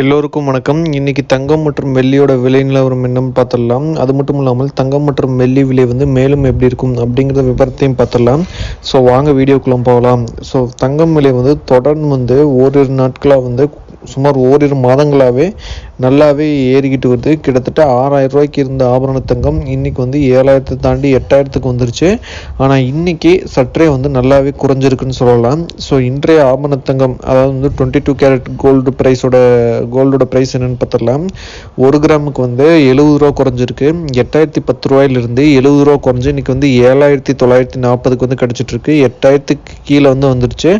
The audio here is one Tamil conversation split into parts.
எல்லோருக்கும் வணக்கம். இன்னைக்கு தங்கம் மற்றும் வெள்ளியோட விலை நிலவரம் என்னன்னு பார்த்துடலாம். அது மட்டும் இல்லாமல் தங்கம் மற்றும் வெள்ளி விலை வந்து மேலும் எப்படி இருக்கும் அப்படிங்கிற விவரத்தையும் பார்த்துடலாம். ஸோ வாங்க வீடியோக்குள்ள போகலாம். ஸோ தங்கம் விலை வந்து தொடர்ந்து வந்து ஓரிரு நாட்களாக வந்து சுமார் ஓரிரு மாதங்களாகவே நல்லாவே ஏறிக்கிட்டு வருது. கிட்டத்தட்ட ஆறாயிரம் ரூபாய்க்கு இருந்த ஆபரண தங்கம் இன்னைக்கு வந்து ஏழாயிரத்தை தாண்டி எட்டாயிரத்துக்கு வந்துருச்சு. ஆனால் இன்னைக்கு சற்றே வந்து நல்லாவே குறைஞ்சிருக்குன்னு சொல்லலாம். ஸோ இன்றைய ஆபரண தங்கம் அதாவது வந்து டுவெண்ட்டி டூ கேரட் கோல்டு ப்ரைஸோட கோல்டோட ப்ரைஸ் என்னன்னு பார்த்துடலாம். ஒரு கிராமுக்கு வந்து எழுபது ரூபா குறைஞ்சிருக்கு. எட்டாயிரத்தி பத்து ரூபாயிலிருந்து எழுபது ரூபா குறைஞ்சி இன்னைக்கு வந்து ஏழாயிரத்தி தொள்ளாயிரத்தி நாற்பதுக்கு வந்து கிடச்சிட்டு இருக்கு எட்டாயிரத்துக்கு கீழே வந்து வந்துருச்சு.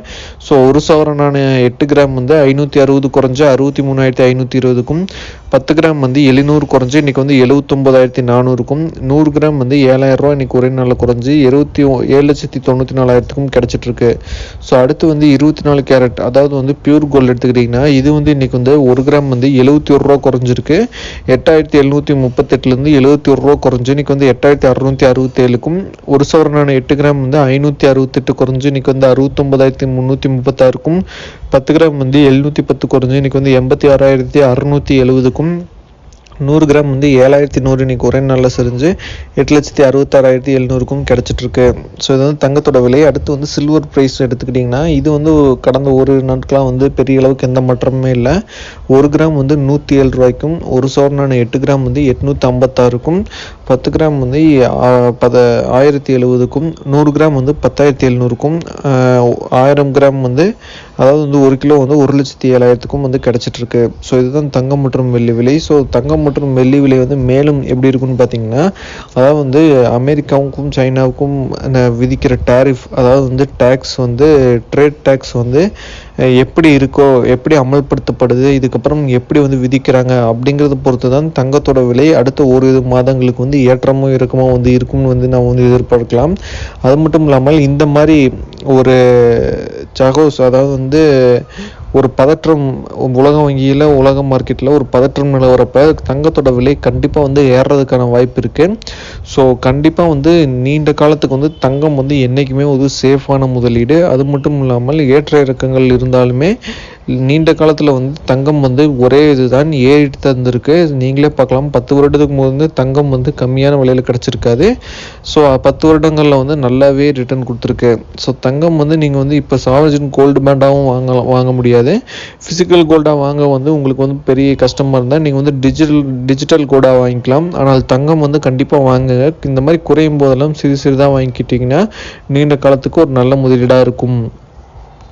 ஸோ ஒரு சவரனான எட்டு கிராம் வந்து ஐநூற்றி அறுபது குறைஞ்சு அறுபத்தி மூணாயிரத்தி ஐநூற்றி இருபதுக்கும் பத்து கிராம் வந்து எழுநூறு குறைஞ்சு இன்னைக்கு வந்து எழுபத்தொம்பதாயிரத்தி நானூறுக்கும் நூறு கிராம் வந்து ஏழாயிரம் ரூபா இன்னைக்கு ஒரே நாளில் குறைஞ்சி இருபத்தி ஏழு லட்சத்தி தொண்ணூற்றி நாலாயிரத்துக்கும் கிடச்சிட்டு இருக்கு ஸோ அடுத்து வந்து இருபத்தி நாலு கேரட் அதாவது வந்து பியூர் கோல்டு எடுத்துக்கிட்டிங்கன்னா இது வந்து இன்னைக்கு வந்து ஒரு கிராம் வந்து எழுபத்தி ஒரு ரூபா குறைஞ்சிருக்கு. எட்டாயிரத்தி எழுநூற்றி முப்பத்தெட்டுலேருந்து எழுபத்தி ஒரு ரூபா குறைஞ்சி இன்னைக்கு வந்து எட்டாயிரத்தி அறுநூற்றி அறுபத்தேழுக்கும் ஒரு சவரனான எட்டு கிராம் வந்து ஐநூற்றி அறுபத்தெட்டு குறைஞ்சு இன்னைக்கு வந்து அறுபத்தொம்பதாயிரத்தி முந்நூற்றி முப்பத்தாறுக்கும் பத்து கிராம் வந்து எழுநூற்றி பத்து குறைஞ்சு இன்னைக்கு வந்து எண்பத்தி ஆறாயிரத்தி அறுநூற்றி எழுபதுக்கும் நூறு கிராம் வந்து ஏழாயிரத்தி நூறு இன்னைக்கு ஒரே நாளில் செஞ்சு எட்டு லட்சத்தி அறுபத்தாறாயிரத்தி எழுநூறுக்கும் கிடச்சிட்ருக்கு. ஸோ இது வந்து தங்கத்தோட விலை. அடுத்து வந்து சில்வர் ப்ரைஸ் எடுத்துக்கிட்டிங்கன்னா இது வந்து கடந்த ஒரு நாட்களாக வந்து பெரிய அளவுக்கு எந்த மாற்றமுமே இல்லை. ஒரு கிராம் வந்து நூற்றி ஏழு ரூபாய்க்கும் ஒரு சோர்னான எட்டு கிராம் வந்து எட்நூற்றி ஐம்பத்தாறுக்கும் பத்து கிராம் வந்து பத ஆயிரத்தி எழுபதுக்கும் நூறு கிராம் வந்து பத்தாயிரத்தி எழுநூறுக்கும் ஆயிரம் கிராம் வந்து அதாவது வந்து ஒரு கிலோ வந்து ஒரு லட்சத்தி ஏழாயிரத்துக்கும் வந்து கிடச்சிட்ருக்கு. ஸோ இதுதான் தங்கம் மற்றும் வெள்ளி விலை. ஸோ தங்கம் மற்றும் வெள்ளி விலை வந்து மேலும் எப்படி இருக்குன்னு பார்த்தீங்கன்னா அதாவது வந்து அமெரிக்காவுக்கும் சைனாவுக்கும் விதிக்கிற டேரிஃப் அதாவது வந்து டேக்ஸ் வந்து ட்ரேட் டேக்ஸ் வந்து எப்படி இருக்கோ எப்படி அமல்படுத்தப்படுது இதுக்கப்புறம் எப்படி வந்து விதிக்கிறாங்க அப்படிங்கிறத பொறுத்து தான் தங்கத்தோட விலை அடுத்த ஒரு மாதங்களுக்கு வந்து ஏற்றமும் இறக்கமும் வந்து இருக்கும்னு வந்து நான் வந்து எதிர்பார்க்கலாம். அது மட்டும் இல்லாமல் இந்த மாதிரி ஒரு சகோஸ் அதாவது வந்து ஒரு பதற்றம் உலக வங்கியில் உலக மார்க்கெட்டில் ஒரு பதற்றம் நிலவரப்ப தங்கத்தோட விலை கண்டிப்பாக வந்து ஏறுறதுக்கான வாய்ப்பு இருக்குது ஸோ கண்டிப்பாக வந்து நீண்ட காலத்துக்கு வந்து தங்கம் வந்து என்றைக்குமே ஒரு சேஃபான முதலீடு. அது மட்டும் இல்லாமல் ஏற்ற இறக்கங்கள் இருந்தாலுமே நீண்ட காலத்தில் வந்து தங்கம் வந்து ஒரே இதுதான் ஏறிட்டு தந்திருக்கு. நீங்களே பார்க்கலாம். பத்து வருடத்துக்கு வந்து தங்கம் வந்து கம்மியான விலையில் கிடச்சிருக்காது. ஸோ பத்து வருடங்களில் வந்து நல்லாவே ரிட்டர்ன் கொடுத்துருக்கு. ஸோ தங்கம் வந்து நீங்கள் வந்து இப்போ சாவரஜின் கோல்டு பேண்டாகவும் வாங்கலாம் வாங்க முடியாது. ஃபிசிக்கல் கோல்டாக வாங்க வந்து உங்களுக்கு வந்து பெரிய கஷ்டமாக இருந்தால் நீங்கள் வந்து டிஜிட்டல் டிஜிட்டல் கோல்டாக வாங்கிக்கலாம். ஆனால் தங்கம் வந்து கண்டிப்பாக வாங்குங்க. இந்த மாதிரி குறையும் போதெல்லாம் சிறு சிறிதாக வாங்கிக்கிட்டிங்கன்னா நீண்ட காலத்துக்கு ஒரு நல்ல முதலீடாக இருக்கும்.